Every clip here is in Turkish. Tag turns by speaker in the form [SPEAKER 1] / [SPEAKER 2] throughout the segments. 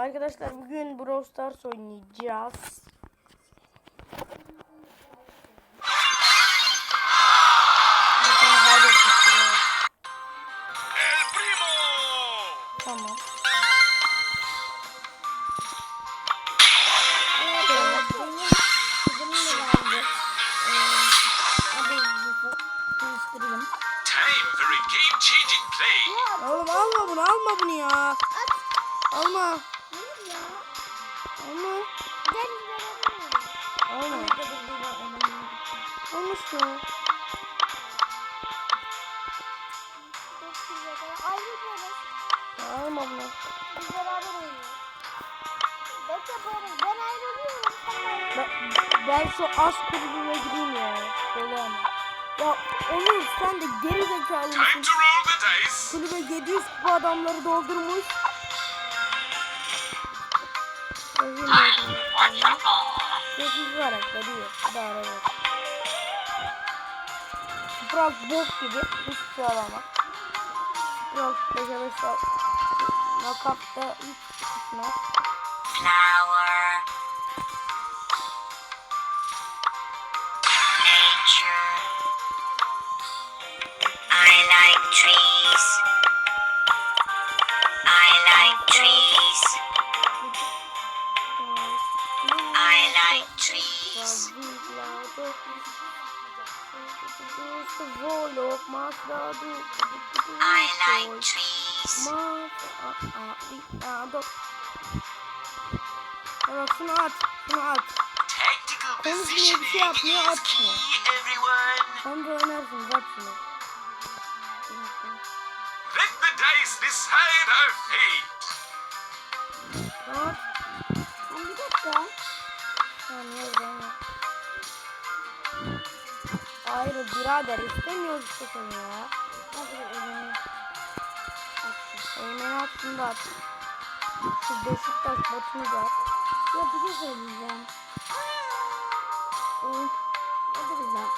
[SPEAKER 1] Arkadaşlar bugün Brawl Stars oynayacağız. Tamam. Oğlum alma bunu alma bunu ya. Alma.
[SPEAKER 2] Ya.
[SPEAKER 1] Alma.
[SPEAKER 2] Gel beraber. Ama güzel. Ayrılıyoruz.
[SPEAKER 1] Alma bunu.
[SPEAKER 2] Biz beraber oynuyoruz. Bekle böyle. Ben ayrılıyorum.
[SPEAKER 1] Ben, ben şu az kulübüme gideyim ya. Ama. Ya Onur sen de geri zekalı mısın? Kulübe 700 kupa adamları doldurmuş. 8 var. Hadi ara ver. Sprout bok şey alamaz. Sprout 5'e 5 al. Nakapta hiç çıkmaz.
[SPEAKER 3] flower, nature. I like trees. I like trees.
[SPEAKER 1] Evet şunu at. Şunu at. Konuşmuyor, bir şey yapmıyor,
[SPEAKER 4] everyone.
[SPEAKER 1] Sen de oynarsın. At şunu.
[SPEAKER 4] Let the dice decide our fate.
[SPEAKER 1] At.
[SPEAKER 2] Bir dakika.
[SPEAKER 1] Tamam. Hayır birader istemiyoruz işte seni ya.
[SPEAKER 2] Hadi elini.
[SPEAKER 1] Eymen aslında at. Şu Beşiktaş maçımız var.
[SPEAKER 2] Ya bir şey söyleyeceğim.
[SPEAKER 1] Hı.
[SPEAKER 2] Hadi güzel.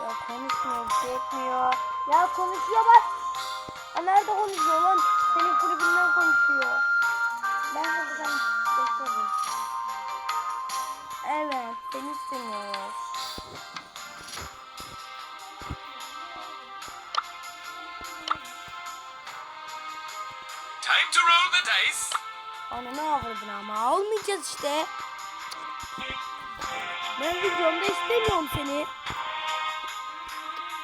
[SPEAKER 1] Ya konuşmuyor, bir şey etmiyor. Ya konuşuyor bak. Ya nerede konuşuyor lan? Senin kulübünden konuşuyor.
[SPEAKER 2] Ben de buradan beklerim.
[SPEAKER 4] Time to roll the dice.
[SPEAKER 1] Ana ne avradın ama almayacağız işte. Ben videomda istemiyorum seni.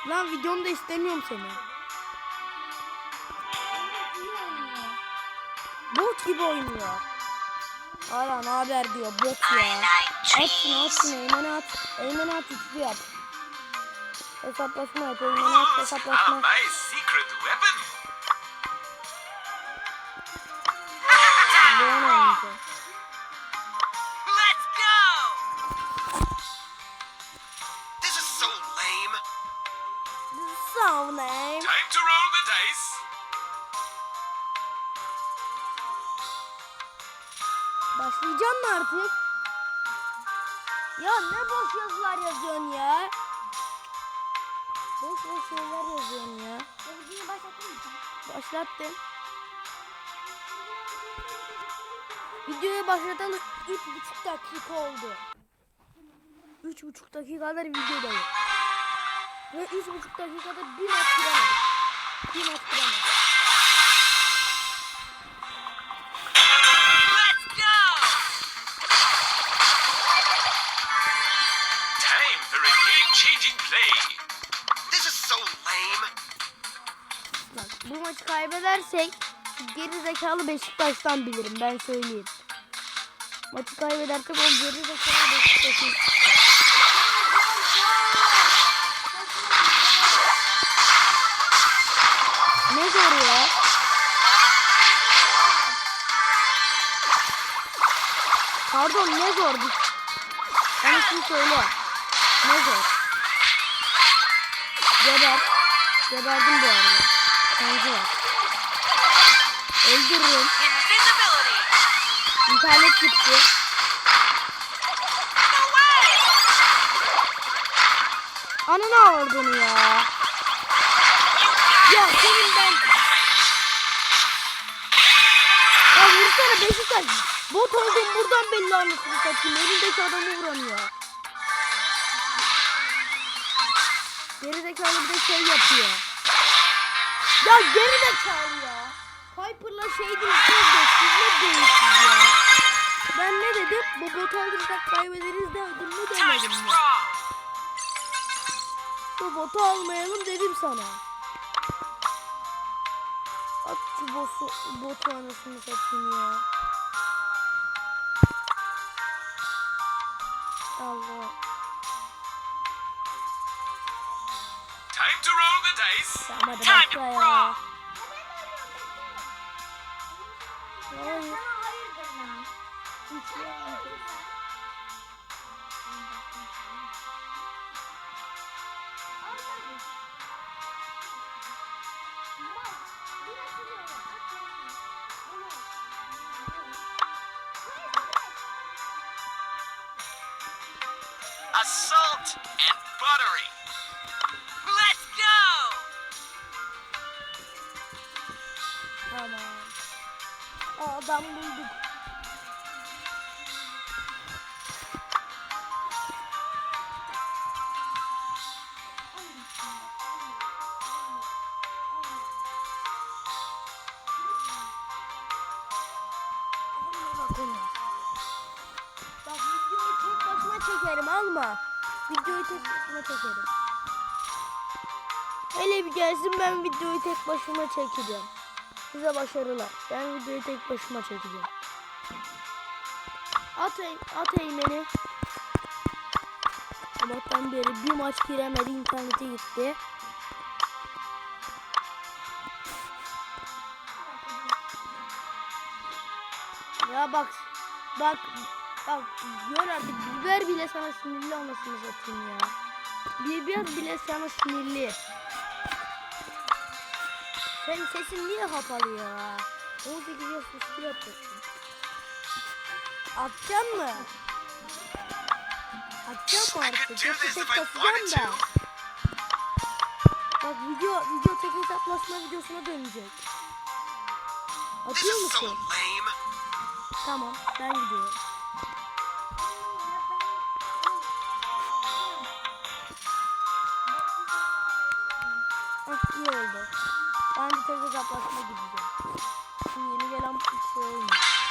[SPEAKER 1] Lan videomda istemiyorum seni. Bot gibi oynuyor. Hala ne haber diyor bot ya.
[SPEAKER 3] like
[SPEAKER 1] At şunu at Eymen'e at. Üçlü yap. Hesaplaşma yap Eymen'e at hesaplaşma.
[SPEAKER 4] So
[SPEAKER 1] name.
[SPEAKER 4] Time to roll the dice.
[SPEAKER 1] Başlayacağım mı artık? Ya ne boş yazılar yazıyorsun ya? Boş boş şeyler yazıyorsun ya.
[SPEAKER 2] Ya videoyu başlatır mısın?
[SPEAKER 1] Başlattım. Videoyu başlatalım. Üç buçuk dakika oldu. Üç buçuk dakikadır videodayım. Ve üç buçuk dakikada bir maç giremedik. Bir maç giremedik.
[SPEAKER 4] Let's go. Time for a game-changing play. This is so lame.
[SPEAKER 1] Bak bu maçı kaybedersek geri zekalı Beşiktaş'tan bilirim ben söyleyeyim. Maçı kaybedersek o geri zekalı Beşiktaş'ın. Ya? Pardon ne zor bu? Bana şunu söyle. Ne zor? Geber. Geberdim bu arada. Kancı var. Öldürürüm. İnternet gitti. Ananı avradını ya. Ya senin ben... Baksana Beşiktaş. Bot oldum buradan belli anasını satayım. Önündeki adamı vuramıyor. Gerizekalı bir de şey yapıyor. Ya gerizekalı ya. Piper'la şey değil. Siz ne değilsiniz ya. Ben ne dedim? Bu bot alırsak kaybederiz
[SPEAKER 4] Time to
[SPEAKER 1] demedim
[SPEAKER 4] brawl.
[SPEAKER 1] Bu botu almayalım dedim sana. Şu botu, botu anasını satayım ya. Allah.
[SPEAKER 4] Time to roll the dice. Time to
[SPEAKER 1] başla
[SPEAKER 4] Assault and buttery. Let's go.
[SPEAKER 1] Tamam. Aa, Adam bulduk. Alma. Videoyu tek başıma çekerim. Hele bir gelsin ben videoyu tek başıma çekeceğim. Size başarılar. Ben videoyu tek başıma çekeceğim. At, at eğmeni. Sabahtan beri bir maç giremedi internete gitti. Ya bak bak bak gör artık biber bile sana sinirli olmasını satayım ya. Biber bile sana sinirli. Senin sesin niye kapalı ya? 18 yaş üstü yapacaksın. Atacaksın mı? Atacaksın mı artık? Yoksa tek
[SPEAKER 4] wanted
[SPEAKER 1] da. Bak video, video tek hesaplaşma videosuna dönecek. Atıyor musun? Tamam ben gidiyorum. Ah iyi oldu. Ben de tek hesaplaşma gideceğim. Şimdi yeni gelen bir şey olmuyor.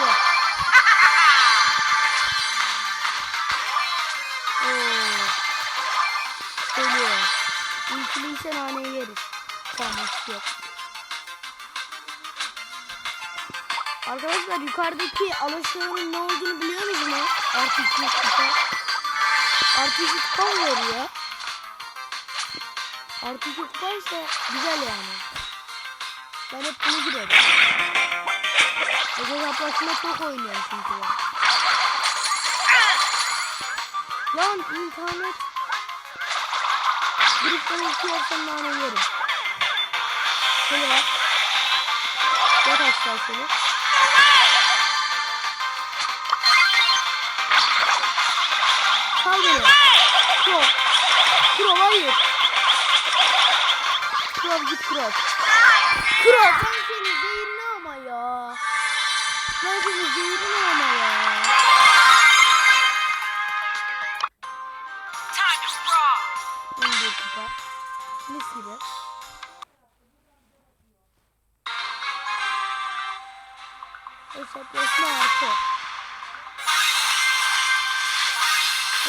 [SPEAKER 1] Var. Oo. Geliyor. İlkiliyse naneyi yeriz. Tamam hiç yok. Arkadaşlar yukarıdaki alışverişin ne olduğunu biliyor musunuz? Artı 2 kupa. Artı 2 kupa veriyor? Artı 2 kupa ise güzel yani. Ben hep bunu girerim. Özel hesaplaşma çok oynuyorum çünkü ben. Lan internet. Gruptan iki yersen nane yerim. Şöyle bak. Yat aşağı şöyle. Sal beni. Kro. Kro hayır. Kro git Kro. Kro ben Mis gibi. Hesaplaşma artı.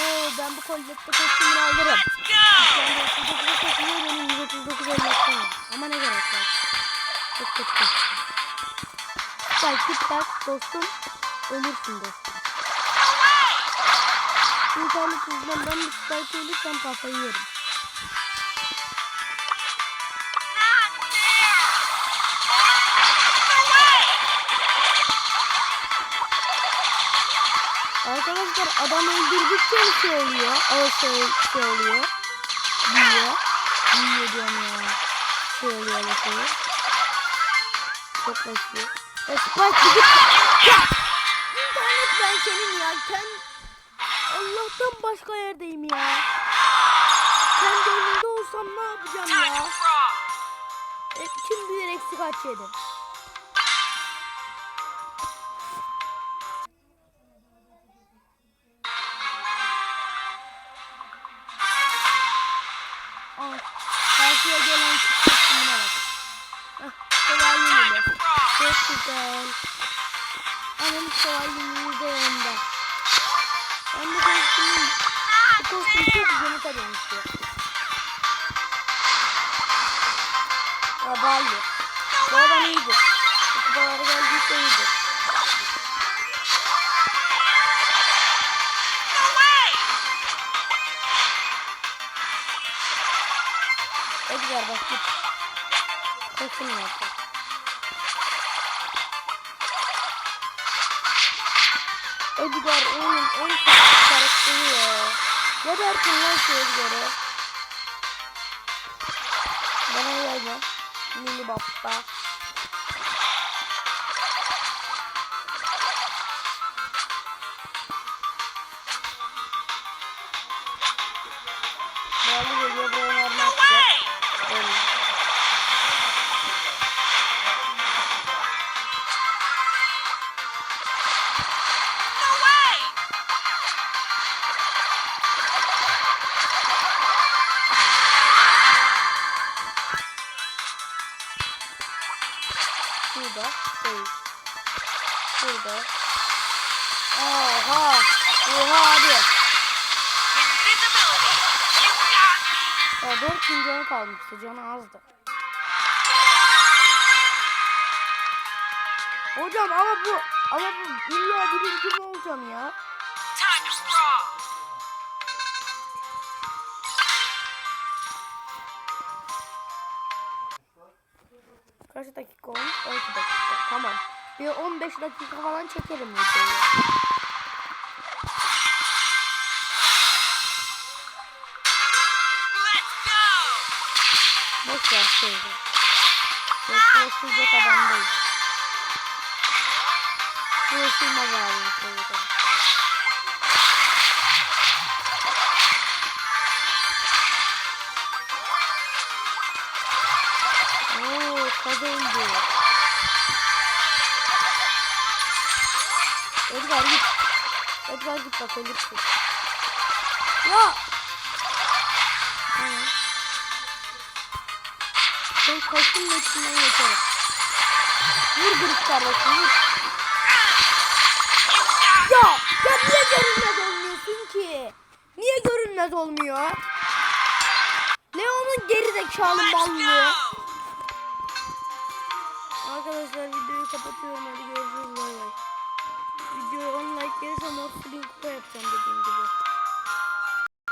[SPEAKER 1] Oo ben bu kollekte kostümünü alırım.
[SPEAKER 4] Let's go.
[SPEAKER 1] Ben de 39'a koşuyor benim 139 elmasım var. Ama ne gerek var. Çok kötü. Spike git bak dostum. Ölürsün dostum. İnternet ben bir Spike ölürsem kafayı yerim. Arkadaşlar adam öldürdükçe bir şey oluyor. O şey, şey oluyor. Büyüyor. Büyüyor diyorum ya. Şey oluyor bu şey. Çok başlıyor. E Spike git. Ya! İnternet ben senin ya. Kend... Allah'tan başka yerdeyim ya. Kendi önümde olsam ne yapacağım ya? E, kim bilir eksi kaç yedim. Aa, karşıya gelen kısmına bak. Hah, şövalye? Çok güzel. Anam şövalyeyi de yanında. Ben de kostümüm. Bu kostüm çok güzel dönüşüyor. Ya Balli. Bu adam iyidir. Bu kupalara geldiyse iyidir. Edgar bak git. Kesin yapacak. Edgar onun en kötü karakteri ya. Ne dersin lan şu Edgar'ı? Bana gelme. Lili Baba. Şurada. Değil. Şurada. Oha. Oha abi. Ya 4 bin canı kalmıştı. Canı azdı. Hocam ama bu ama bu illa birinci mi olacağım ya? Kaç dakika olmuş? 12 dakika. Tamam. Bir 15 dakika falan çekerim videoyu.
[SPEAKER 4] Let's go.
[SPEAKER 1] Boş ver şeydi. Yaklaşılacak adam değil. Bu ısınmaz abi bu kazandı. Edgar git. Edgar git bak ölürsün. Ya! Tamam. Ben kaçtım içinden geçerim. Vur grup kardeşim vur. Ya! Ya niye görünmez olmuyorsun ki? Niye görünmez olmuyor? Leon'un geri zekalı
[SPEAKER 4] go.
[SPEAKER 1] Arkadaşlar videoyu kapatıyorum hadi görüşürüz bay bay. Videoya 10 like gelirse 1000 kupa yapacağım dediğim gibi.